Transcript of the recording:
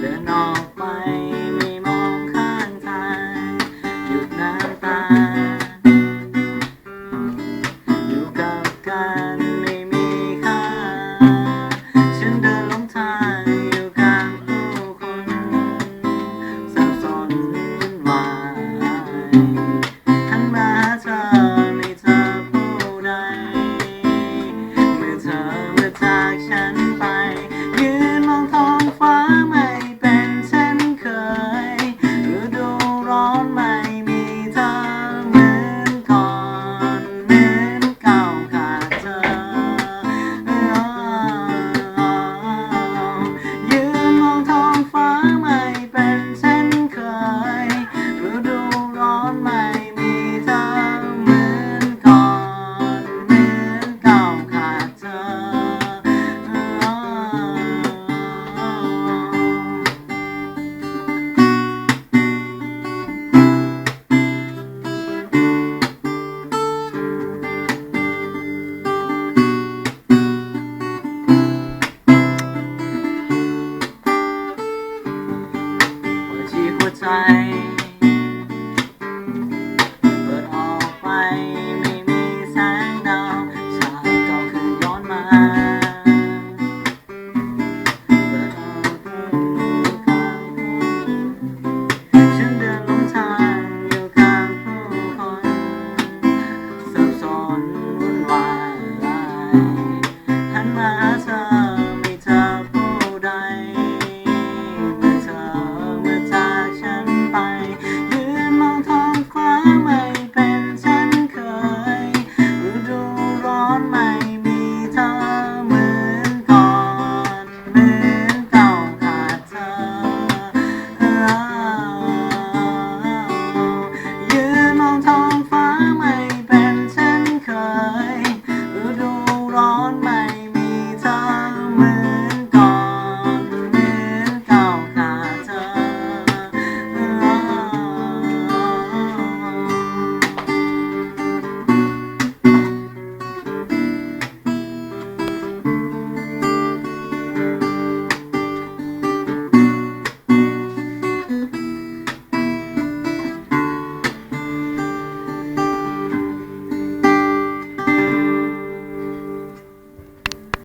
เดินออกไปไม่มองข้างทางหยุดน้ำตา อยู่กับการไม่มีค่า ฉันเดินลงทางอยู่กลางผู้คนสับสนวุ่นวาย outside.